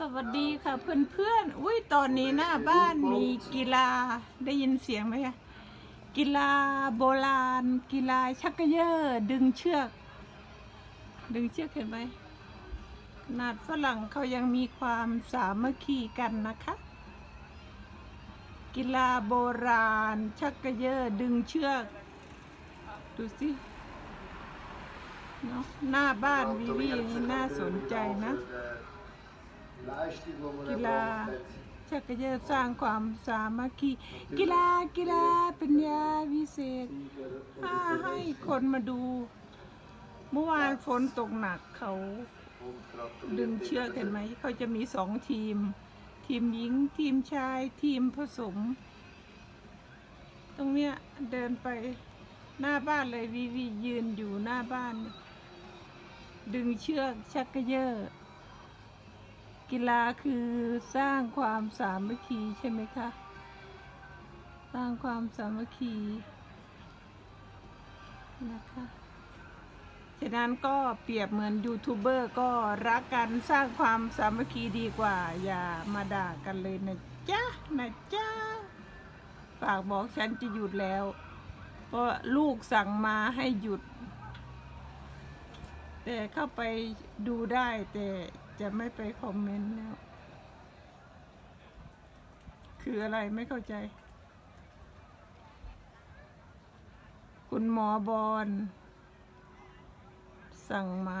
สวัสดีค่ะเพื่อนๆอุ้ยตอนนี้หน้าบ้านมีกีฬาได้ยินเสียงไหมคะกีฬาโบราณ กีฬาชักเกยอร์ดึงเชือก ดึงเชือกเห็นไหมขนาดฝรั่งเขายังมีความสามัคคีกันนะคะ กีฬาโบราณ ชักเกยอร์ดึงเชือก ดูสิเนาะหน้าบ้านวิวีนี่น่าสนใจนะ กีฬาชักเกยอร์สร้างความสามัคคีกีฬากีฬาปัญญาวิเศษถ้าให้คนมาดู เมื่อวานฝนตกหนักเขาดึงเชือกเห็นไหม เขาจะมีสองทีม ทีมหญิงทีมชายทีมผสม ตรงเนี้ยเดินไปหน้าบ้านเลยวีวียืนอยู่หน้าบ้าน ดึงเชือกชักเกยอร์ กีฬาคือสร้างความสามัคคีใช่ไหมคะ สร้างความสามัคคีนะคะฉะนั้นก็เปรียบเหมือนยูทูบเบอร์ก็รักกันสร้างความสามัคคีดีกว่า อย่ามาด่ากันเลยนะจ๊ะนะจ๊ะฝากบอกฉันจะหยุดแล้วเพราะลูกสั่งมาให้หยุด แต่เข้าไปดูได้แต่ จะไม่ไปคอมเมนต์แล้ว คืออะไรไม่เข้าใจ คุณหมอบอลสั่งมา